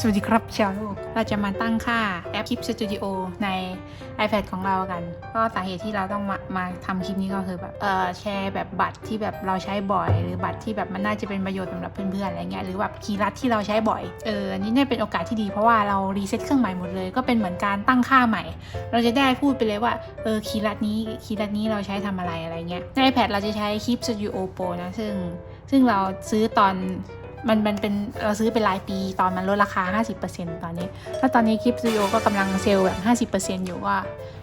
สวัสดีครับชาวโลกเราจะมาตั้งค่าแอปคลิปสตูดิโอใน iPad ของเรากัน ก็สาเหตุที่เราต้องมามาทำคลิปนี้ก็คือแบบเออแชร์แบบบัตรที่แบบเราใช้บ่อย หรือบัตรที่แบบมันน่าจะเป็นประโยชน์สำหรับเพื่อนๆอะไรเงี้ยหรือแบบคีย์ลัดที่เราใช้บ่อยเอออันนี้เนี่ยเป็นโอกาสที่ดีเพราะว่าเรารีเซ็ตเครื่องใหม่หมดเลย ก็เป็นเหมือนการตั้งค่าใหม่ เราจะได้พูดไปเลยว่าเออคีย์ลัดนี้คีย์ลัดนี้เราใช้ทำอะไรอะไรเงี้ยใน iPad เราจะใช้คลิป Studio Pro นะซึ่งซึ่งเราซื้อตอน มันมันเป็นเราซื้อเป็นรายปีตอนมันลดราคา 50%ตอนนี้แล้วตอนนี้คลิปสตูดิโอก็กำลังเซลล์แบบ 50%อยู่ว่า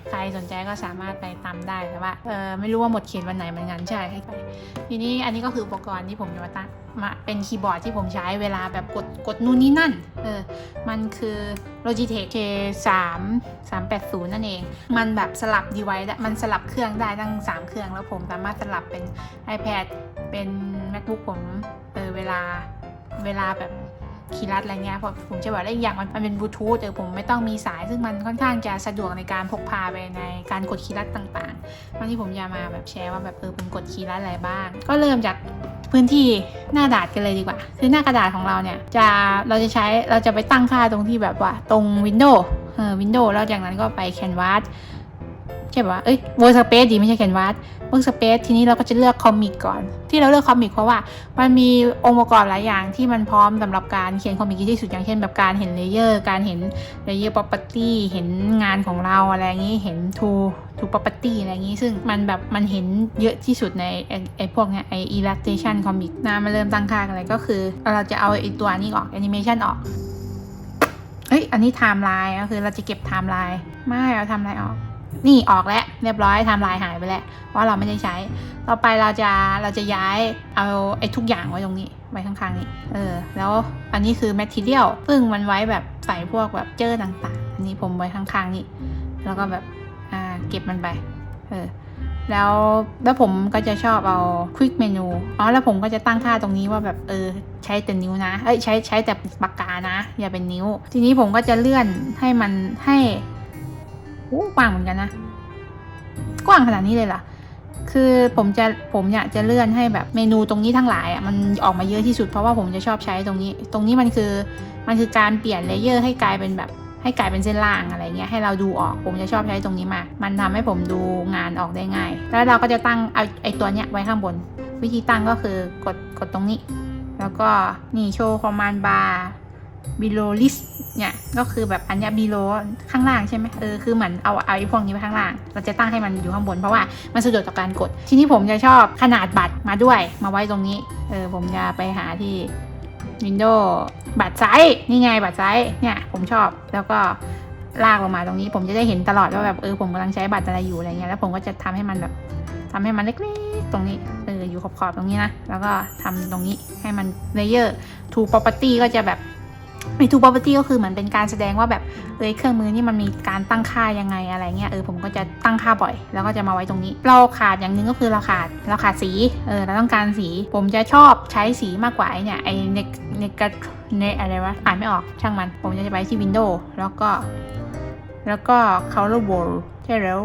ใครสนใจก็สามารถไปตามได้แต่ว่าเออไม่รู้ว่าหมดเขตวันไหนเหมือนกันใช่ให้ไปทีนี้อันนี้ก็คืออุปกรณ์ที่ผมจะมาตั้งมาเป็นคีย์บอร์ดที่ผมใช้เวลาแบบกดกดนู่นนี่นั่นเออมันคือ Logitech K3 380 นั่นเอง มันแบบสลับดีไวได้มันสลับเครื่องได้ตั้ง 3 เครื่องแล้วผมสามารถสลับเป็น iPad เป็น MacBook ผมเออเวลาเวลาแบบ คีย์ลัดอะไรเงี้ยเพราะผมจะบอกได้อีกอย่างมันมันเป็นบลูทูธเออผมไม่ต้องมีสาย ซึ่งมันค่อนข้างจะสะดวกในการพกพาไปในการกดคีย์ลัดต่างๆ วันนี้ผมจะมาแบบแชร์ว่าแบบเออผมกดคีย์ลัดอะไรบ้าง ก็เริ่มจากพื้นที่หน้ากระดาษกันเลยดีกว่า คือหน้ากระดาษของเราเนี่ยจะเราจะใช้เราจะไปตั้งค่าตรงที่แบบว่าตรงวินโดว์เออวินโดว์แล้วจากนั้นก็ไป แคนวาสใช่ปะเอ้ยเวอร์สเปซดีไม่ใช่แคนวาสเวิร์สเปซทีนี้เราก็จะเลือกคอมิกก่อน ที่เราเลือกคอมิกเพราะว่ามันมีองค์ประกอบหลายอย่างที่มันพร้อมสำหรับการเขียนคอมิกที่สุดอย่างเช่นแบบการเห็นเลเยอร์การเห็นเลเยอร์ property เห็นงานของเราอะไรอย่างนี้เห็น to to property อะไรอย่างนี้ ซึ่งมันแบบมันเห็นเยอะที่สุดในไอ้พวกเนี้ยไอ้ illustration comic นะมาเริ่มตั้งค่ากันเลยก็คือ เราจะเอาไอ้ตัวนี้ออก animation ออกเฮ้ยอันนี้ไทม์ไลน์ก็คือเราจะเก็บไทม์ไลน์ไม่เอาไทม์ไลน์ออก นี่ออกแล้วเรียบร้อยทม์ไลน์หายไปแล้วเพราเราไม่ได้ใช้ ต่อไปเราจะเราจะย้ายเอาไอ้ทุกอย่างไว้ตรงนี้ไว้ข้างๆนี้เออแล้วอันนี้คือ material ซึ่งมันไว้แบบใส่พวกแบบเจอต่างๆ อันนี้ผมไว้ข้างๆนี้แล้วก็แบบอ่าเก็บมันไปเออแล้วแล้วผมก็จะชอบเอา quick menu อ๋อแล้วผมก็จะตั้งค่าตรงนี้ว่าแบบเออใช้แต่นิ้วนะเอ้ยใช้ใช้แต่ปากกานะ อย่าเป็นนิ้ว ทีนี้ผมก็จะเลื่อนให้มันให้ กว้างเหมือนกันนะ กว้างขนาดนี้เลยเหรอคือผมจะผมอยากจะเลื่อนให้แบบเมนูตรงนี้ทั้งหลายอะมันออกมาเยอะที่สุดเพราะว่าผมจะชอบใช้ตรงนี้ ตรงนี้มันคือมันคือการเปลี่ยนเลเยอร์ให้กลายเป็นแบบให้กลายเป็นเส้นล่างอะไรเงี้ยให้เราดูออกผมจะชอบใช้ตรงนี้มาก มันทำให้ผมดูงานออกได้ง่าย แล้วเราก็จะตั้งเอาไอตัวเนี้ยไว้ข้างบน วิธีตั้งก็คือกดกดตรงนี้ แล้วก็นี่โชว์คอมมานด์บาร์ below list เนี่ยก็คือแบบอันเนี้ย below ข้างล่างใช่ไหมเออคือเหมือนเอาเอาไอ้พวกนี้ไว้ข้างล่าง เราจะตั้งให้มันอยู่ข้างบนเพราะว่ามันสะดวกต่อการกด ทีนี้ผมจะชอบขนาดบัตรมาด้วยมาไว้ตรงนี้เออผมจะไปหาที่ Windows บัตรไซส์นี่ไงบัตรไซส์เนี่ยผมชอบแล้วก็ลากลงมาตรงนี้ ผมจะได้เห็นตลอดว่าแบบเออผมกำลังใช้บัตรอะไรอยู่อะไรเงี้ยแล้วผมก็จะทำให้มันแบบทำให้มันเล็กๆตรงนี้เอออยู่ขอบๆตรงนี้นะแล้วก็ทำตรงนี้ให้มันเลเยอร์ to property ก็จะแบบ ไอ้ to property ก็คือเหมือนเป็นการแสดงว่าแบบเออเครื่องมือนี่มันมีการตั้งค่ายังไงอะไรเงี้ยเออผมก็จะตั้งค่าบ่อย แล้วก็จะมาไว้ตรงนี้ เราขาดอย่างหนึ่งก็คือเราขาดเราขาดสีเออเราต้องการสี ผมจะชอบใช้สีมากกว่าไอเนี่ยไอเนกเนกเนอะไรวะอ่านไม่ออกช่างมัน ผมจะไปที่ Windows แล้วก็ แล้วก็ color world ใช่แล้ว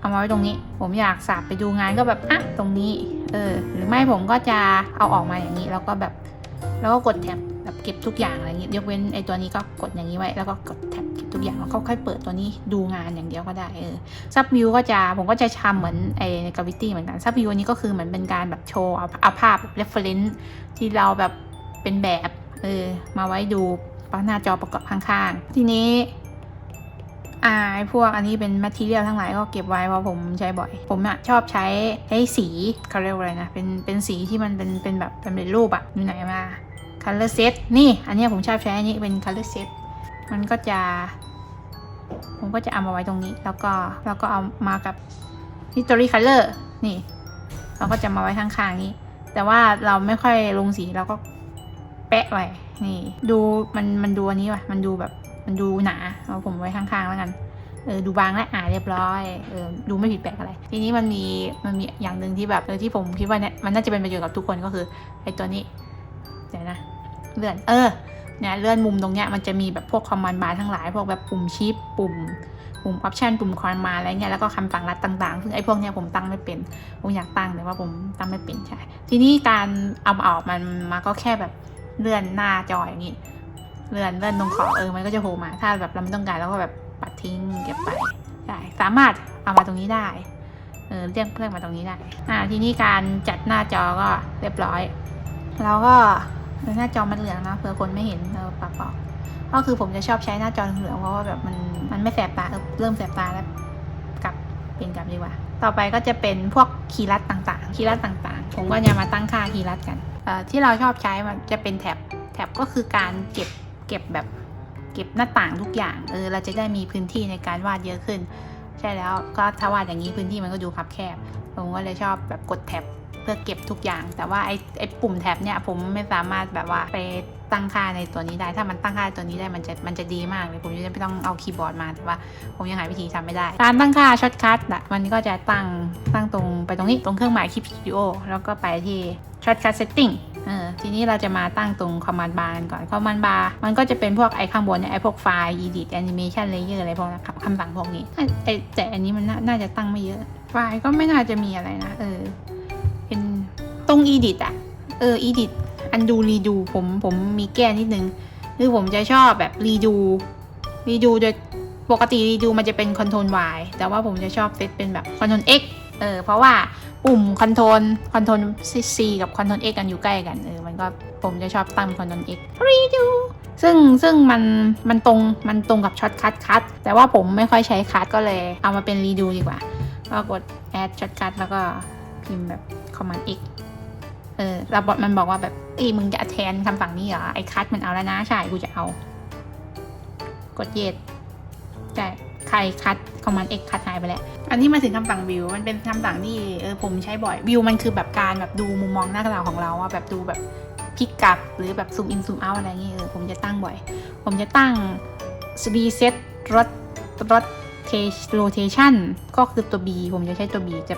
เอามาไว้ตรงนี้ ผมอยากสับไปดูงานก็แบบอะตรงนี้ เออ หรือไม่ผมก็จะเอาออกมาอย่างนี้ แล้วก็แบบ แล้วก็กดแท็บ แบบเก็บทุกอย่างอะไรอย่างนี้ยกเว้นไอ้ตัวนี้ก็กดอย่างนี้ไว้ แล้วก็กดแท็บเก็บทุกอย่างแล้วก็ค่อยเปิดตัวนี้ดูงานอย่างเดียวก็ได้เออซับวิวก็จะผมก็จะทำเหมือนไอ้ในกราวิตี้เหมือนกันซับวิวอันนี้ก็คือเหมือนเป็นการแบบโชว์เอาเอาภาพแบบเรฟเฟรนซ์ที่เราแบบเป็นแบบเออมาไว้ดูหน้าจอประกอบข้างๆ ทีนี้อาไอ้พวกอันนี้เป็นแมทเทียลทั้งหลายก็เก็บไว้เพราะผมใช้บ่อย ผมอะชอบใช้ใช้สีเขาเรียกว่าอะไรนะ เป็นเป็นสีที่มันเป็นเป็นแบบเป็นรูปอะอยู่ไหนมา color set นี่ อันนี้ผมชอบใช้อันนี้เป็น color set มันก็จะ ผมก็จะเอามาไว้ตรงนี้ แล้วก็แล้วก็เอามากับ history color นี่ เราก็จะมาไว้ข้างๆนี้ แต่ว่าเราไม่ค่อยลงสีเราก็แปะไว้ นี่ ดูมันมันดูอันนี้ว่ะ มันดูแบบมันดูหนาเอาผมไว้ข้างๆแล้วกันเออดูบางและอ่าเรียบร้อยเออดูไม่ผิดแปลกอะไร ทีนี้มันมีมันมีอย่างหนึ่งที่แบบเออที่ผมคิดว่าเนี่ยมันน่าจะเป็นประโยชน์กับทุกคนก็คือไอ้ตัวนี้ เดี๋ยวนะเลื่อนเออเนี่ยเลื่อนมุมตรงเนี้ยมันจะมีแบบพวกคอมมานด์บาร์ทั้งหลาย พวกแบบปุ่มชิปปุ่มปุ่มออปชันปุ่มคอมมาอะไรเงี้ยแล้วก็คำสั่งลัดต่างๆ ซึ่งไอ้พวกเนี้ยผมตั้งไม่เป็น ผมอยากตั้งแต่ว่าผมตั้งไม่เป็นใช่ ทีนี้การเอาออกมันมาก็แค่แบบเลื่อนหน้าจออย่างนี้ เลื่อนเลื่อนตรงขอบเออมันก็จะโผล่มา ถ้าแบบเราไม่ต้องการเราก็แบบปัดทิ้งเก็บไปใช่สามารถเอามาตรงนี้ได้ เออเรียกเพื่อนมาตรงนี้ได้ อ่าทีนี้การจัดหน้าจอก็เรียบร้อยเราก็ หน้าจอมันเหลืองนะเผื่อคนไม่เห็นเราปรับอกก็คือผมจะชอบใช้หน้าจอเหลืองเพราะว่าแบบมันมันไม่แสบตาเริ่มแสบตาแล้วกลับเปลี่ยนกลับดีกว่า ต่อไปก็จะเป็นพวกคีย์ลัดต่างๆ คีย์ลัดต่างๆ ผมก็จะมาตั้งค่าคีย์ลัดกันเอ่อที่เราชอบใช้มันจะเป็นแท็บแท็บก็คือการเก็บเก็บแบบเก็บหน้าต่างทุกอย่างเออเราจะได้มีพื้นที่ในการวาดเยอะขึ้น ใช่แล้วก็ถ้าวาดอย่างนี้พื้นที่มันก็ดูคับแคบผมก็เลยชอบแบบกดแท็บ เพื่อเก็บทุกอย่าง แต่ว่าไอ้ไอ้ปุ่มแท็บเนี่ยผมไม่สามารถแบบว่าไปตั้งค่าในตัวนี้ได้ ถ้ามันตั้งค่าตัวนี้ได้มันจะมันจะดีมากเลย ผมจะไม่ต้องเอาคีย์บอร์ดมาแต่ว่าผมยังหาวิธีทำไม่ได้ การตั้งค่าช็อตคัทอะมันก็จะตั้งตั้งตรงไปตรงนี้ตรงเครื่องหมายคลิปสตูดิโอแล้วก็ไปที่ช็อตคัทเซตติ้งเออทีนี้เราจะมาตั้งตรงคอมมานด์บาร์ก่อนคอมมานด์บาร์มันก็จะเป็นพวกไอ้ข้างบนเนี่ยไอ้พวกไฟล์ edit animation layer อะไรพวกนั้นครับคำสั่งพวกนี้ไอ้แต่อันนี้มันน่าจะตั้งไม่เยอะ ไฟล์ก็ไม่น่าจะมีอะไรนะ เออ ตรง edit อะเออ edit อันดูรีดูผมผมมีแก้นิดนึงคือผมจะชอบแบบรีดูรีดูโดยปกติรีดูมันจะเป็นคอนโทรล Y แต่ว่าผมจะชอบเซตเป็นแบบคอนโทรล X เออเพราะว่าปุ่มคอนโทรลคอนโทรล C กับคอนโทรล X กันอยู่ใกล้กันเออมันก็ผมจะชอบตั้งคอนโทรล X รีดูซึ่งซึ่งมันมันตรงมันตรงกับช็อตคัทคัทแต่ว่าผมไม่ค่อยใช้คัทก็เลยเอามาเป็นรีดูดีกว่า ก็กด add ช็อตคัทแล้วก็พิมพ์แบบ command X เออแล้วบอทมันบอกว่าแบบเอ้มึงจะแทนคำสั่งนี้เหรอ ไอ้คัทมันเอาแล้วนะ ใช่ กูจะเอา กดเยดใช่ใครคัดคอมมานด์ X คัดหายไปแล้ว อันนี้มาถึงคำสั่งวิว มันเป็นคำสั่งที่เออผมใช้บ่อย วิวมันคือแบบการแบบดูมุมมองหน้ากระดาษของเราว่าแบบดูแบบพิกกลับหรือแบบซูมอินซูมเอาอะไรเงี้ยเออผมจะตั้งบ่อย ผมจะตั้ง reset rot rotation ก็คือตัว B ผมจะใช้ตัว B จะ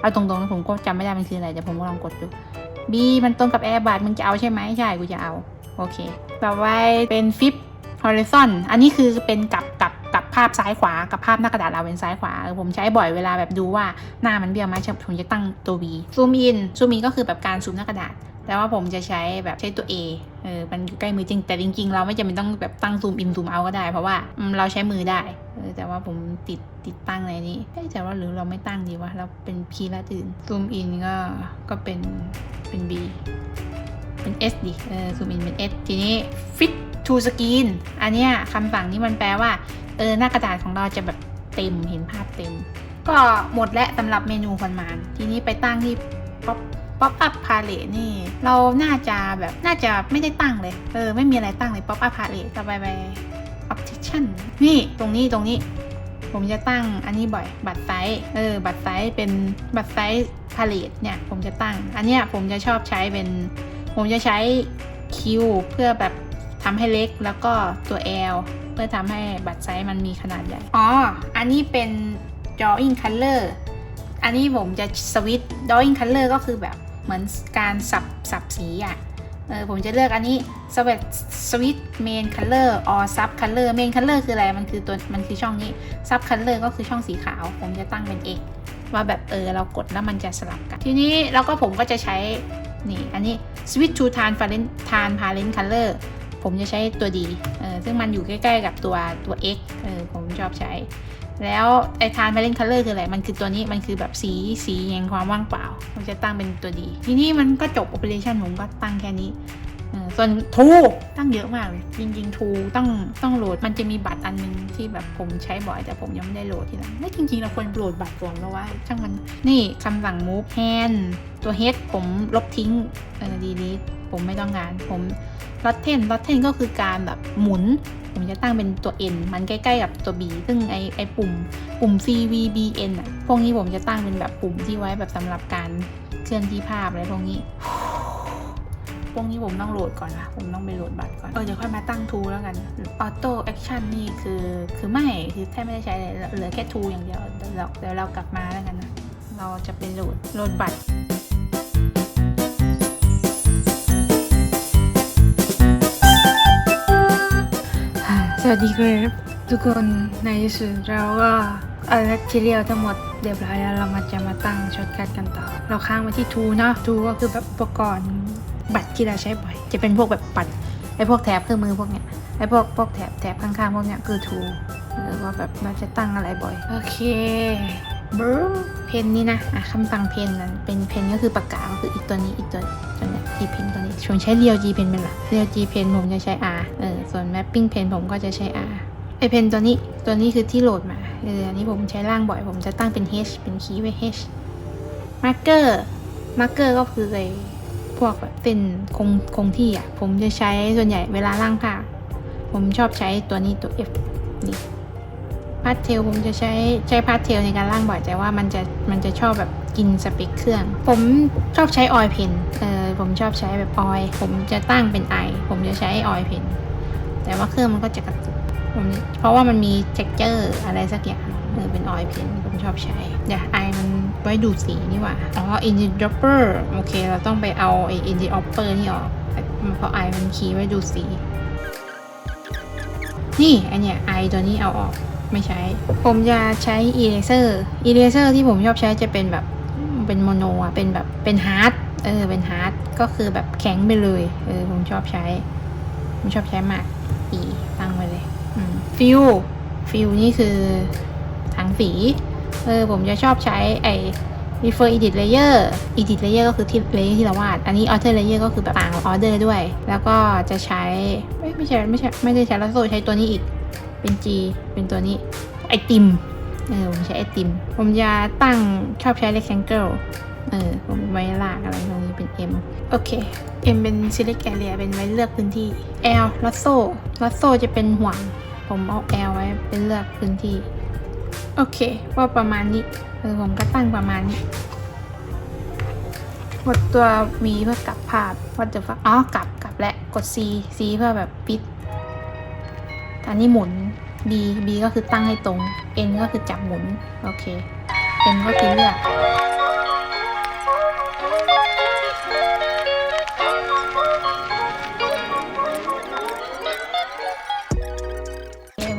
เอาตรงๆนะผมก็จำไม่ได้มันคืออะไรแต่ผมก็ลองกดดู บีมันตรงกับแอร์บัดมึงจะเอาใช่ไหมใช่กูจะเอา โอเค ต่อไปเป็นฟิป horizon อันนี้คือเป็นกับกับกับภาพซ้ายขวากับภาพหน้ากระดาษเราเป็นซ้ายขวาเออผมใช้บ่อยเวลาแบบดูว่าหน้ามันเบี้ยวไหมผมจะตั้งตัว B ซูมอินซูมอินก็คือแบบการซูมหน้ากระดาษ แต่ว่าผมจะใช้แบบใช้ตัว A เออ มันใกล้มือจริง แต่จริงๆ เราไม่จำเป็นต้องแบบตั้งซูมอินซูมเอาก็ได้ เพราะว่าเราใช้มือได้ เออ แต่ว่าผมติดติดตั้งในนี้แต่ว่าหรือเราไม่ตั้งดีวะ เราเป็นคีละอื่นซูมอินก็ ก็เป็น เป็น B เป็น S ดิ เออ ซูมอินเป็น S ทีนี้ fit to screen อันเนี้ยคำสั่งนี้มันแปลว่า เออ หน้ากระดาษของเราจะแบบเต็ม เห็นภาพเต็ม ก็หมดและสำหรับเมนูคอนมาน ทีนี้ไปตั้งที่ป๊อป ป๊อปอัพพาเลตนี่ เราน่าจะแบบน่าจะไม่ได้ตั้งเลย เออ ไม่มีอะไรตั้งเลยป๊อปอัพพาเลตต่อไปไป option นี่ตรงนี้ตรงนี้ ผมจะตั้งอันนี้บ่อย บัตรไซส์เออ บัตรไซส์เป็นบัตรไซส์พาเลตเนี่ย ผมจะตั้ง อันเนี้ยผมจะชอบใช้เป็น ผมจะใช้คิวเพื่อแบบทำให้เล็กแล้วก็ตัว L เพื่อทำให้บัตรไซส์มันมีขนาดใหญ่ อ๋อ อันนี้เป็น drawing color อันนี้ผมจะสวิต drawing color ก็คือแบบ เหมือนการสับสับสีอะ่ะเออผมจะเลือกอันนี้สวิตสวิตเมนคัลเลอร์ or sub color main color คืออะไร มันคือตัว มันคือช่องนี้ sub color ก็คือช่องสีขาว ผมจะตั้งเป็น x ว่าแบบเออเรากดแล้วมันจะสลับกัน ทีนี้แล้วก็ผมก็จะใช้นี่อันนี้ switch to transparent transparent color ผมจะใช้ตัว D เออซึ่งมันอยู่ใกล้ ๆ กับตัวตัว X เออผมชอบใช้ แล้วไอ้ transparent color คืออะไร มันคือตัวนี้ มันคือแบบสีสีแห่งความว่างเปล่า มันจะตั้งเป็นตัวดี ทีนี้มันก็จบ operation ผมก็ตั้งแค่นี้ ส่วน to ตั้งเยอะมากเลย จริงๆ to ต้องต้องโหลด มันจะมีบัตรอันนึงที่แบบผมใช้บ่อยแต่ผมยังไม่ได้โหลดทีหลังไม่จริงๆเราควรโหลดบัตรก่อนแล้วว่าช่างมันนี่คำสั่ง move hand ตัว head ผมลบทิ้งเออ delete ผมไม่ต้องการผมลอตเทนลอตเทนก็คือการแบบหมุน ผมจะตั้งเป็นตัว N มันใกล้ๆกับตัว B ซึ่งไอไอปุ่มปุ่ม C V B N อะพวกนี้ผมจะตั้งเป็นแบบปุ่มที่ไว้แบบสำหรับการเคลื่อนที่ภาพอะไรพวกนี้ พวกนี้ผมต้องโหลดก่อนนะ ผมต้องไปโหลดบัตรก่อน เออเดี๋ยวค่อยมาตั้งทูแล้วกัน ออโต้แอคชั่นนี่คือ คือไม่ คือแทบไม่ได้ใช้เลยเหลือแค่ทูอย่างเดียว เดี๋ยวเราเดี๋ยวเรากลับมาแล้วกันนะ เราจะไปโหลด โหลดบัตรสวัสดีครับทุกคนในที่สุดเราก็เอาแมทเรียลทั้งหมดเรียบร้อยแล้วเรามาจะมาตั้งช็อตคัทกันต่อ เราค้างไว้ที่ทูเนาะทูก็คือแบบอุปกรณ์ บัตรที่เราใช้บ่อย จะเป็นพวกแบบบัตรอ้พวกแถบเครื่องมือพวกเนี้ยไอ้พวกพวกแถบแถบข้างๆพวกเนี้ยคือ tool หรือว่าแบบเราจะตั้งอะไรบ่อย โอเคบรูเพนนี่นะอะคำสั่งเพนนั้นเป็นเพนก็คือปากกาก็คืออีกตัวนี้อีกตัวตัวเนี้ย G pen ตัวนี้ผมใช้เรียว G pen เป็นหลักเรียว G pen ผมจะใช้ R เออส่วน mapping pen ผมก็จะใช้ R ไอเพนตัวนี้ตัวนี้คือที่โหลดมาเอออันนี้ผมใช้ล่างบ่อย ผมจะตั้งเป็น H เป็นคีย์ไว้ H มาร์เกอร์มาร์เกอร์ก็คือไอ พวกแบบเส้นคงคงที่อะ ผมจะใช้ส่วนใหญ่เวลาล่างภาผมชอบใช้ตัวนี้ตัว F นี่พาสเทลผมจะใช้ใช้พาสเทลในการล่างบ่อยแต่ว่ามันจะมันจะชอบแบบกินสเปคเครื่อง ผมชอบใช้ออยเพนเออผมชอบใช้แบบออยผมจะตั้งเป็นไอผมจะใช้ออยเพนแต่ว่าเครื่องมันก็จะกระตุกผมเพราะว่ามันมี texture อะไรสักอย่างเออเป็นออยเพนผมชอบใช้เดี๋ยวไอมัน ไว้ดูดสีนี่หว่า อ๋อ engine dropper โอเค เราต้องไปเอาไอ engine dropper นี่ออกเพราะไอมันคีย์ไว้ดูดสี นี่อันเนี้ยไอตัวนี้เอาออกไม่ใช้ ผมจะใช้ eraser eraser ที่ผมชอบใช้จะเป็นแบบเป็นโมโนอะเป็นแบบเป็นฮาร์ดเออเป็นฮาร์ดก็คือแบบแข็งไปเลยเออผมชอบใช้ผมชอบใช้มากอีตั้งไว้เลยฟิวฟิวนี่คือถังสี เออผมจะชอบใช้ไอ refer edit layer edit layer ก็คือที่ layer ที่เราวาด อันนี้ alter layer ก็คือแบบต่าง order ด้วย แล้วก็จะใช้เอ้ยไม่ใช่ไม่ใช่ไม่ได้ใช้ลัสโซใช้ตัวนี้อีก เป็น G เป็นตัวนี้ ไอติม เออผมใช้ไอติม ผมจะตั้งชอบใช้ rectangle เออผมไว้ลากอะไรตรงนี้เป็น M โอเค M เป็น select area เป็นไว้เลือกพื้นที่ L ลัสโซลัสโซจะเป็นห่วง ผมเอา L ไว้เป็นเลือกพื้นที่ โอเค ว่าประมาณนี้เออผมก็ตั้งประมาณนี้กดตัว V เพื่อกลับภาพว่าจะฟักอ๋อกลับกลับและกด C C เพื่อแบบปิดอันนี้หมุน B B ก็คือตั้งให้ตรง N ก็คือจับหมุน โอเค N ก็คือเลือก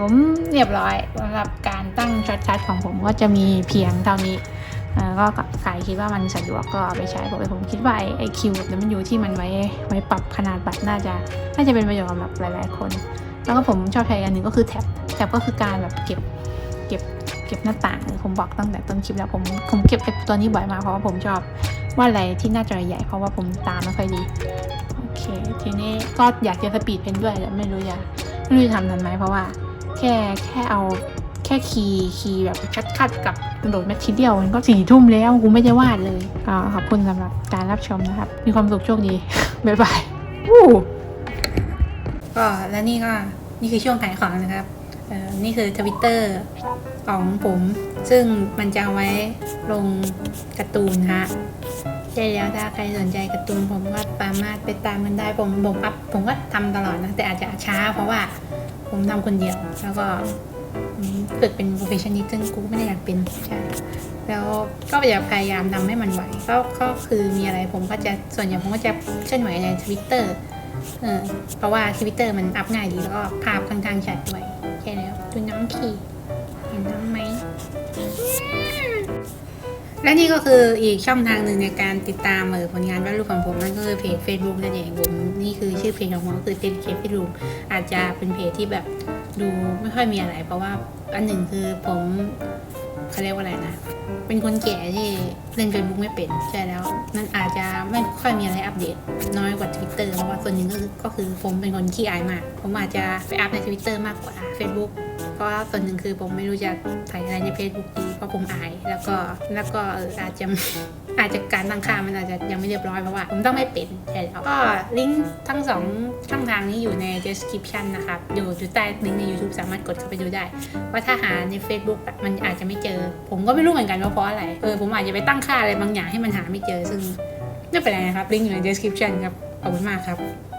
ผมเรียบร้อยสำหรับการตั้งช็อตชัดของผมก็จะมีเพียงเท่านี้ก็ใครคิดว่ามันสะดวกก็เอาไปใช้ผมผมคิดว่าไอ้ไอคิวมันอยู่ที่มันไว้ไว้ปรับขนาดบัตรน่าจะน่าจะเป็นประโยชน์สำหรับหลาย ๆ คน แล้วก็ผมชอบใช้อันหนึ่งก็คือแท็บแท็บก็คือการแบบเก็บเก็บเก็บหน้าต่างผมบอกตั้งแต่ต้นคลิปแล้วผมผมเก็บไอตัวนี้บ่อยมากเพราะว่าผมชอบว่าอะไรที่หน้าจอใหญ่เพราะว่าผมตามไม่ค่อยดีโอเคทีนี้ก็อยากจะสปีดเพนด้วยแต่ไม่รู้จะไม่รู้จะทำทันไหมเพราะว่า แค่แค่เอาแค่คีย์คีย์แบบชัดคัดกับโหลดแมททีเดียวมันก็สี่ทุ่มแล้วกูไม่ได้วาดเลยก็ขอบคุณสำหรับการรับชมนะครับ มีความสุขโชคดี บ๊ายบายวู้ก็และนี่ก็นี่คือช่วงขายของนะครับเอ่อนี่คือทวิตเตอร์ของผม ซึ่งมันจะเอาไว้ลงการ์ตูนฮะ ใช่แล้วถ้าใครสนใจการ์ตูนผมก็สามารถไปตามกันได้ผมผมอัพผมก็ทำตลอดนะแต่อาจจะช้า เพราะว่าผมทำคนเดียวแล้วก็อืมฝึกเป็น professional ซึ่งกูไม่ได้อยากเป็นใช่แล้วก็จะพยายามทำให้มันไหวก็ก็คือมีอะไรผมก็จะส่วนใหญ่ผมก็จะเคลื่อนไหวใน Twitter เออเพราะว่า Twitter มันอัพง่ายดีแล้วก็ภาพค่อนข้างชัดด้วยแค่แล้วดูน้องขี่ และนี่ก็คืออีกช่องทางหนึ่งในการติดตามเออผลงานวาดรูปของผมนั่นก็คือเพจ Facebook นั่นเองผมนี่คือชื่อเพจของผมก็คือเพจเคฟรูมอาจจะเป็นเพจที่แบบดูไม่ค่อยมีอะไร เพราะว่าอันหนึ่งคือผม เขาเรียกว่าอะไรนะ เป็นคนแก่ที่เล่นเฟซบุ๊กไม่เป็นใช่แล้วนั่นอาจจะไม่ค่อยมีอะไรอัปเดต น้อยกว่า Twitter เพราะว่าส่วนหนึ่งก็คือก็คือผมเป็นคนขี้อายมาก ผมอาจจะไปอัพใน Twitter มากกว่า Facebook เพราะว่าส่วนหนึ่งคือผมไม่รู้จะถ่ายอะไรใน Facebook ดีเพราะผมอาย แล้วก็แล้วก็อาจจะ อาจจะการตั้งค่ามันอาจจะยังไม่เรียบร้อยเพราะว่า ผมต้องไม่เป็นใช่แล้วก็ลิงก์ทั้งสองช่องทางนี้อยู่ใน description นะครับ อยู่อยู่ใต้ลิงก์ใน YouTube สามารถกดเข้าไปดูได้ ว่าถ้าหาใน Facebook อะมันอาจจะไม่เจอ ผมก็ไม่รู้เหมือนกันว่าเพราะอะไร เออผมอาจจะไปตั้งค่าอะไรบางอย่างให้มันหาไม่เจอซึ่งไม่เป็นไรนะครับลิงก์อยู่ใน description ครับขอบคุณมากครับ